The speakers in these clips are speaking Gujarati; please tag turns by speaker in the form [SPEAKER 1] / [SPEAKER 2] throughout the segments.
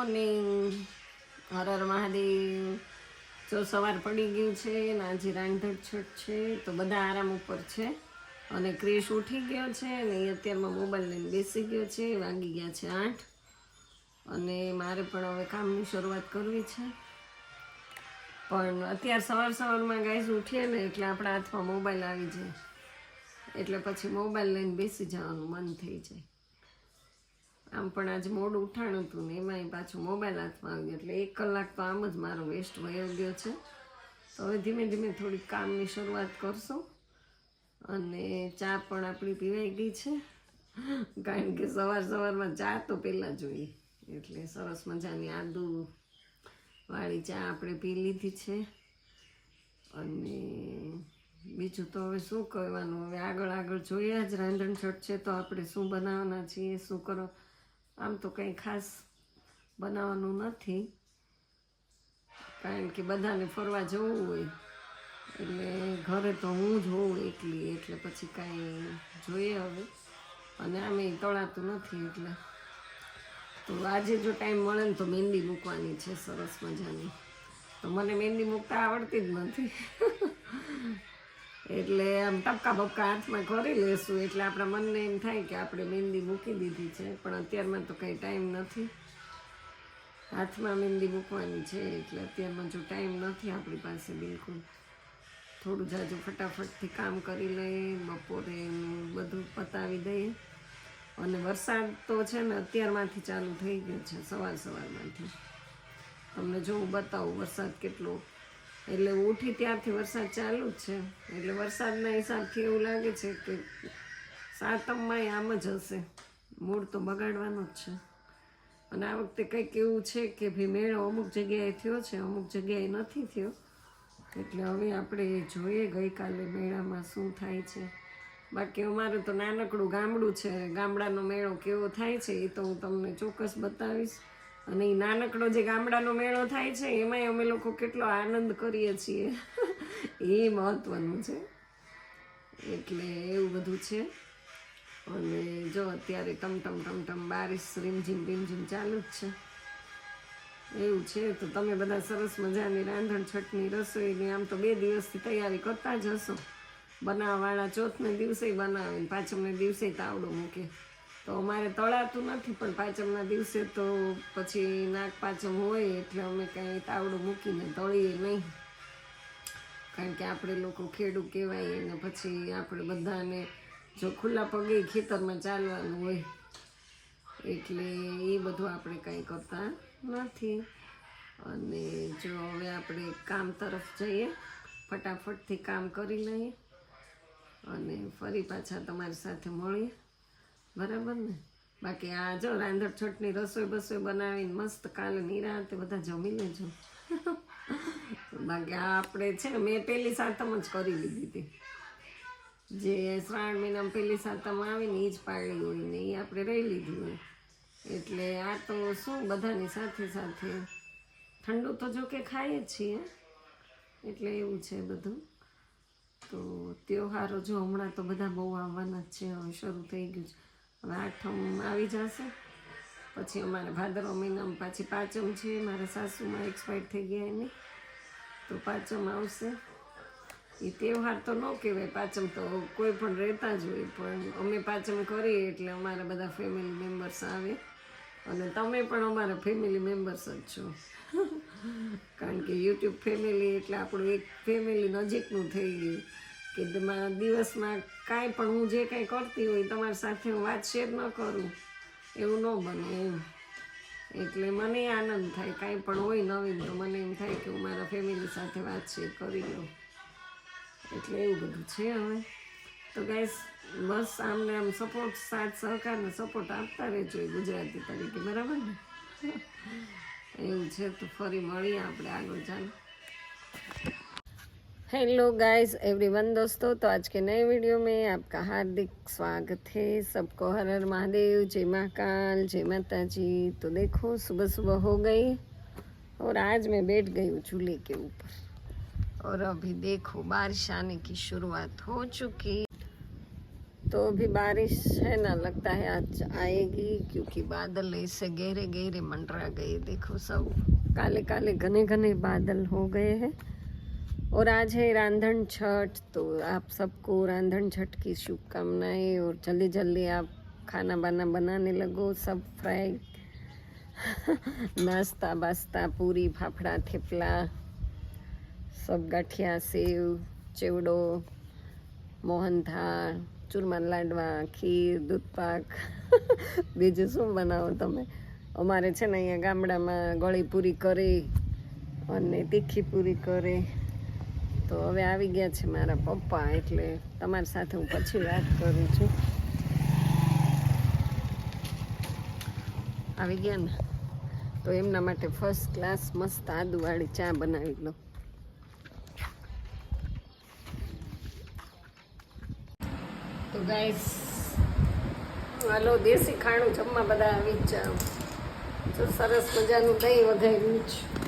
[SPEAKER 1] મોર્નિંગ હર હર મહાદેવ જો સવાર પડી ગયું છે ને આજે રાંધણછટ છે, તો બધા આરામ ઉપર છે. અને ક્રેશ ઉઠી ગયો છે ને એ અત્યારમાં મોબાઈલ લઈને બેસી ગયો છે, વાગી ગયા છે આઠ. અને મારે પણ હવે કામની શરૂઆત કરવી છે. પણ અત્યારે સવાર સવારમાં ગાઈસ ઉઠીએ ને એટલે આપણા હાથમાં મોબાઈલ આવી જાય. એટલે પછી મોબાઈલ લઈને બેસી જવાનું મન થઈ જાય. આમ પણ આજે મોડું ઉઠાણું હતું ને, એમાંય પાછું મોબાઈલ હાથમાં આવી ગયો. એટલે એક કલાક તો આમ જ મારો વેસ્ટ વયો ગયો છે. તો હવે ધીમે ધીમે થોડીક કામની શરૂઆત કરશું. અને ચા પણ આપણી પીવાઈ ગઈ છે. કારણ કે સવાર સવારમાં ચા તો પહેલાં જોઈએ એટલે સરસ મજાની આદુ વાળી ચા આપણે પી લીધી છે. અને બીજું તો હવે શું કહેવાનું હવે આગળ આગળ જોઈએ જ રાંધણ છઠ છે તો આપણે શું બનાવવાના છીએ, શું કરો? આમ તો કંઈ ખાસ બનાવવાનું નથી. કારણ કે બધાને ફરવા જવું હોય. એટલે ઘરે તો હું જ હોઉં એકલી, એટલે પછી કાંઈ જોઈએ હવે. અને આમે તળાતું નથી એટલે. તો આજે જો ટાઈમ મળે ને તો મહેંદી મૂકવાની છે સરસ મજાની. તો મને મહેંદી મૂકતા આવડતી જ નથી. એટલે આમ ટપકા બપકા હાથમાં કરી લેશું. એટલે આપણા મનને એમ થાય કે આપણે મહેંદી મૂકી દીધી છે, પણ અત્યારમાં તો કંઈ ટાઈમ નથી. હાથમાં મહેંદી મૂકવાની છે, એટલે અત્યારમાં જો ટાઈમ નથી આપણી પાસે બિલકુલ. થોડું જાજુ ફટાફટથી કામ કરી લઈએ, બપોરે બધું પતાવી દઈએ. અને વરસાદ તો છે ને અત્યારમાંથી ચાલુ થઈ ગયો છે, સવાર સવારમાંથી. તમને જોઉં બતાવું વરસાદ કેટલો એટલે ઉઠી ત્યારથી વરસાદ ચાલુ જ છે. એટલે વરસાદના હિસાબથી એવું લાગે છે કે સાતમમાં આમ જ હશે. મૂળ તો બગાડવાનો જ છે. અને આ વખતે કંઈક એવું છે કે ભાઈ મેળો અમુક જગ્યાએ થયો છે, અમુક જગ્યાએ નથી થયો. એટલે હવે આપણે જોઈએ ગઈકાલે મેળામાં શું થાય છે. બાકી અમારું તો નાનકડું ગામડું છે. ગામડાનો મેળો કેવો થાય છે એ તો હું તમને ચોક્કસ બતાવીશ. અને એ નાનકડો જે ગામડાનો મેળો થાય છે, એમાંય અમે લોકો કેટલો આનંદ કરીએ છીએ. એ મહત્વનું છે. એટલે એવું બધું છે. અને જો અત્યારે ટમટમ ટમટમ બારીશ રીમઝીમ રીમઝીમ ચાલુ જ છે. એવું છે, તો તમે બધા સરસ મજાની રાંધણ છટની રસોઈની આમ તો બે દિવસથી તૈયારી કરતા જ હશો. બનાવવાળા ચોથને દિવસે બનાવે ને પાંચમને દિવસે તાવડો મૂકે. તો અમારે તળાતું નથી, પણ પાંચમના દિવસે તો પછી નાગ પાંચમ હોય એટલે અમે કાંઈ તાવડું મૂકીને તળીએ નહીં. કારણ કે આપણે લોકો ખેડૂ કહેવાય અને પછી આપણે બધાને જો ખુલ્લા પગે ખેતરમાં ચાલવાનું હોય, એટલે એ બધું આપણે કાંઈ કરતા નથી. અને જો હવે આપણે કામ તરફ જઈએ, ફટાફટથી કામ કરી લઈએ અને ફરી પાછા તમારી સાથે મળીએ. બરાબર ને? બાકી આ જો રાંધણ છટની રસોઈ બસોઈ બનાવીને મસ્ત કાલે નિરાંતે બધા જમી લેજો. બાકી આ આપણે છે ને મેં પહેલી સાતમ જ કરી લીધી હતી. જે શ્રાવણ મહિનામાં પહેલી સાતમ આવે ને એ જ પાળી હોય ને એ આપણે રહી લીધી હોય. એટલે આ તો શું બધાની સાથે સાથે ઠંડુ તો જો કે ખાઈએ છીએ. એટલે એવું છે બધું. તો તહેવારો જો હમણાં તો બધા બહુ આવવાના જ છે, હવે શરૂ થઈ ગયું છે. આઠમ આવી જશે. પછી અમારે ભાદરવા મહિનામાં પાછી પાંચમ છે. મારા સાસુમાં એક્સપાયર થઈ ગયા એની. તો પાંચમ આવશે. એ તહેવાર તો ન કહેવાય, પાંચમ તો કોઈ પણ રહેતા જ હોય. પણ અમે પાંચમ કરીએ એટલે અમારા બધા ફેમિલી મેમ્બર્સ આવે. અને તમે પણ અમારા ફેમિલી મેમ્બર્સ જ છો. કારણ કે યુટ્યુબ ફેમિલી એટલે આપણું એક ફેમિલી નજીકનું થઈ ગયું. કે દિવસમાં કાંઈ પણ હું જે કાંઈ કરતી હોય તમારી સાથે હું વાત શેર ન કરું. એવું ન બને એમ. એટલે મને આનંદ થાય. કાંઈ પણ હોય નવીન તો મને એમ થાય કે હું મારા ફેમિલી સાથે વાત શેર કરી લઉં. એટલે એવું બધું છે હવે. તો ગાઈસ બસ આમને આમ સપોર્ટ સાથ, સહકારને સપોર્ટ આપતા રહેજો ગુજરાતી તરીકે. બરાબર ને? એવું છે તો ફરી મળીએ આપણે આગળ ચાલો. हेलो गाइस एवरीवन दोस्तों तो आज के नए वीडियो में आपका हार्दिक स्वागत है। सबको हर हर महादेव, जय महाकाल, जय माता जी तो देखो सुबह सुबह हो गई और आज मैं बैठ गई हूँ चूल्हे के ऊपर। और अभी देखो, बारिश आने की शुरुआत हो चुकी। तो अभी बारिश है ना, लगता है आज आएगी, क्योंकि बादल ऐसे गहरे गहरे मंडरा गए। देखो, सब काले काले घने घने बादल हो गए हैं। और आज है रांधन छठ तो आप सबको रांधन छठ की शुभकामनाएं और जल्दी जल्दी आप खाना बाना बनाने लगो सब फ्राई नाश्ता बास्ता पूरी फाफड़ा थेपला सब ગાંઠિયા સેવ ચેવડો મોહનથાળ ચૂરમા લાડવા ખીર દૂધપાક બીજું શું બનાવો તમે અમારે છે ને અહીંયા ગામડામાં ગળી પૂરી કરે અને તીખી પૂરી કરે તો હવે આવી ગયા છે મારા પપ્પા, એટલે તમારી સાથે હું પછી વાત કરું છું. આવી ગયા ને? તો એમના માટે ફર્સ્ટ ક્લાસ મસ્ત આદુવાળી ચા બનાવી લો. તો ગાઈસ હાલો, દેશી ખાણું જમવા બધા આવી જ જાઓ. સરસ મજાનું દહીં વઘાર્યું છે.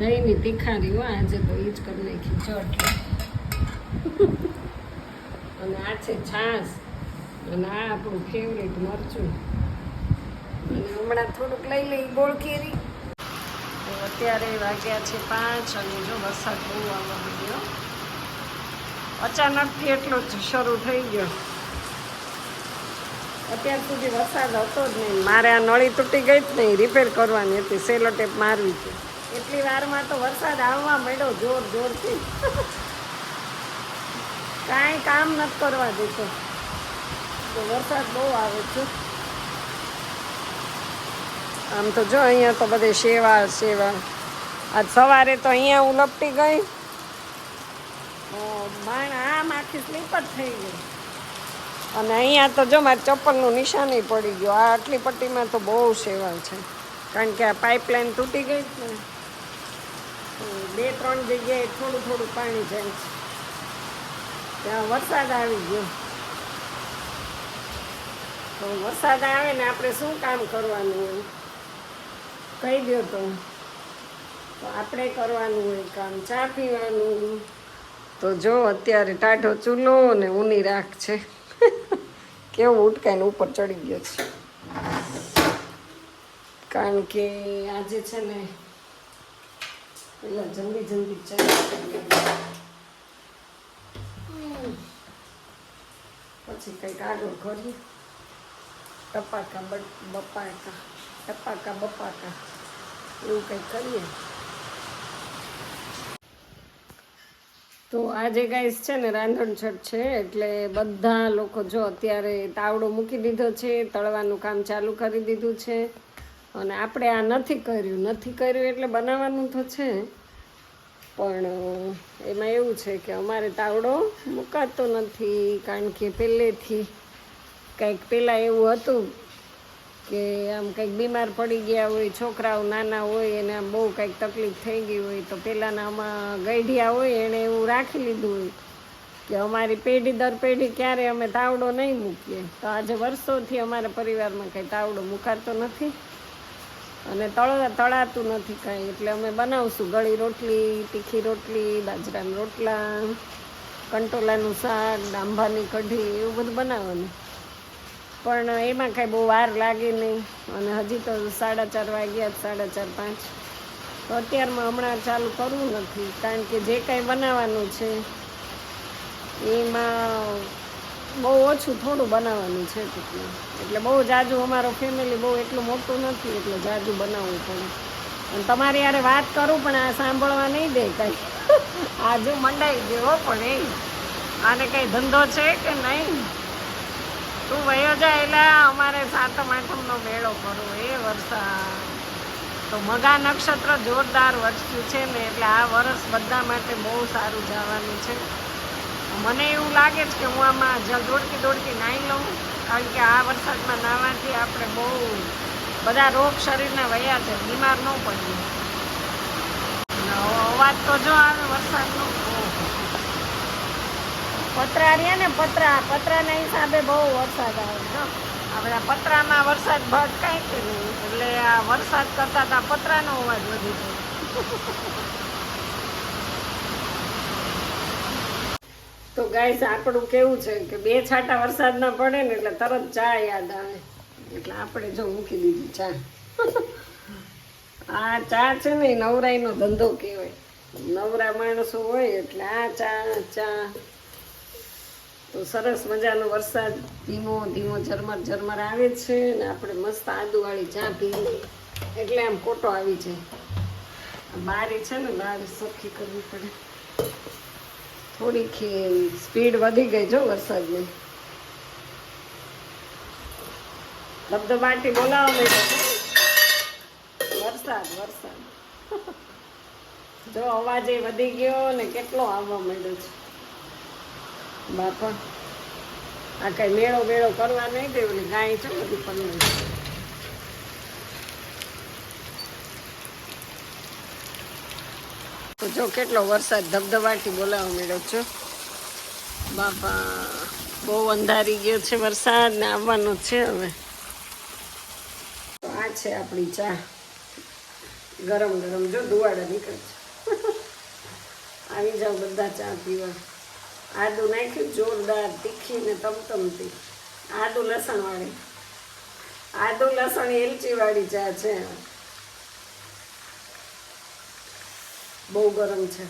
[SPEAKER 1] દહીંની તીખારી હો આજે તો એ જ કરી નાખી ચટ અને આ છે છાશ, અને આ આપણું ફેવરેટ મરચું. અને હમણાં થોડુંક લઈ લઈ ગોળ કેરી તો અત્યારે વાગ્યા છે પાંચ, અને જો વરસાદ બહુ આવવા માંડ્યો અચાનકથી એટલો જ શરૂ થઈ ગયો. અત્યાર સુધી વરસાદ હતો જ નહીં. મારે આ નળી તૂટી ગઈ જ નહીં. રિપેર કરવાની હતી. સેલો ટેપ મારવી હતી એટલી વારમાં તો વરસાદ આવવા મળ્યો જોર જોરથી. કાંઈ કામ નથી કરવા દેતો. તો વરસાદ બહુ આવે છે. આમ તો જો અહીંયા તો બધે સેવા સેવા. આજ સવારે તો અહીંયા હું લપટી ગઈ. માણ આમ આખી સ્લીપર થઈ ગઈ. અને અહીંયા તો જો મારે ચપ્પલનું નિશાની પડી ગયું. આ આટલી પટ્ટીમાં તો બહુ સેવા છે. કારણ કે આ પાઇપલાઇન તૂટી ગઈ છે. ને બે, ત્રણ જગ્યાએ થોડું થોડું પાણી જાય છે. ત્યાં વરસાદ આવી ગયો. તો વરસાદ આવે ને આપણે શું કામ કરવાનું હોય? કહી દો તો. તો આપણે કરવાનું હોય કામ. ચા પીવાનું. તો જો અત્યારે ટાઢો ચૂલો ને ઊની રાખ છે. કેવું ઉટકાઈને ઉપર ચડી ગયો છે. કારણ કે આજે છે ને પેલા જલ્દી જલ્દી ચા પછી કંઈક આગળ કરી ટપાકા બપાકા. ટપાકા, બપાકા. એવું કંઈક કરીએ. તો આજે ગાઈસ છે ને, રાંધણ છઠ છે, એટલે બધા લોકો જો અત્યારે તાવડો મૂકી દીધો છે, તળવાનું કામ ચાલુ કરી દીધું છે. અને આપણે આ નથી કર્યું. નથી કર્યું એટલે બનાવવાનું તો છે, પણ એમાં એવું છે કે અમારે તાવડો મુકાતો નથી, કારણ કે પહેલેથી કંઈક પહેલાં એવું હતું કે આમ કંઈક બીમાર પડી ગયા હોય, છોકરાઓ નાના હોય, એને આમ બહુ કંઈક તકલીફ થઈ ગઈ હોય, તો પહેલાંના આમાં ગઈઢિયા હોય એણે એવું રાખી લીધું હોય કે અમારી પેઢી દર પેઢી ક્યારે અમે તાવડો નહીં મૂકીએ. તો આજે વર્ષોથી અમારા પરિવારમાં કંઈ તાવડો મુકાતો નથી. અને તળ તળાતું નથી કાંઈ. એટલે અમે બનાવશું ગળી રોટલી, તીખી રોટલી, બાજરાના રોટલા, કંટોલાનું શાક ડાંભાની કઢી, એવું બધું બનાવવાનું. પણ એમાં કાંઈ બહુ વાર લાગે નહીં. અને હજી તો સાડા ચાર વાગ્યા સાડા ચાર પાંચ. તો અત્યારમાં હમણાં ચાલુ કરવું નથી. કારણ કે જે કાંઈ બનાવવાનું છે, એમાં બહુ ઓછું થોડું બનાવવાનું છે ટૂંકમાં એટલે બહુ જાજુ અમારો ફેમિલી બહુ એટલું મોટું નથી, એટલે જાજુ બનાવવું પડે અને તમારી યારે વાત કરું, પણ આ સાંભળવા નહીં દે કંઈ. આજુ મંડાઈ ગયો પણ એ. આને કંઈ ધંધો છે કે નહીં? તું વયો જાય એટલે અમારે સાતમ આઠમનો મેળો કરો એ વરસાદ. તો મગા નક્ષત્ર જોરદાર વરસ્યું છે ને, એટલે આ વરસ બધા માટે બહુ સારું જવાનું છે. મને એવું લાગે છે કે હું આમાં જલ દોડકી દોડકી નાહી લઉં કારણ કે આ વરસાદમાં નાહવાથી આપણે બહુ બધા રોગ શરીરના વયા છે બીમાર ન પડીએ. અવાજ તો જો આવે વરસાદનો. પતરા રહ્યા ને પતરા પતરાના હિસાબે બહુ વરસાદ આવે જો આપણે પતરામાં વરસાદ ભટકાય કે નહીં એટલે આ વરસાદ કરતા તો પતરાનો અવાજ વધી ગયો. તો ગાય આપણું કેવું છે કે બે છાંટા વરસાદ ના પડે ને એટલે તરત ચા યાદ આવે. એટલે આપણે જો મૂકી દીધી ચા. આ ચા છે ને નવરાઈનો ધંધો કહેવાય. નવરા માણસો હોય એટલે આ ચા ચા. તો સરસ મજાનો વરસાદ ધીમો ધીમો ઝરમર ઝરમર આવે છે ને આપણે મસ્ત આદુવાળી ચા પીએ એટલે આમ કોટો આવી જાય. બારી છે ને, બારી સરખી કરવી પડે. થોડીક સ્પીડ વધી ગઈ જો વરસાદની. ધબધબાટી બોલાવો વરસાદ વરસાદ. જો અવાજ એ વધી ગયો ને કેટલો આવવા માંડ્યો છે. બાપા, આ કઈ મેળો મેળો કરવા નહીં દેવું ગાય છે બધી પનવે તો જો કેટલો વરસાદ ધબધબાટી બોલાવા મળ્યો છો. બાપા, બહુ અંધારી ગયો છે વરસાદ ને આવવાનો છે હવે. આ છે આપણી ચા. ગરમ ગરમ જો દુવાડા નીકળે આવી જાઓ બધા ચા પીવા. આદુ નાખ્યું, જોરદાર, તીખી ને તમતમતી આદુ લસણવાળી. આદુ લસણ એલચીવાળી ચા છે. બહુ ગરમ છે.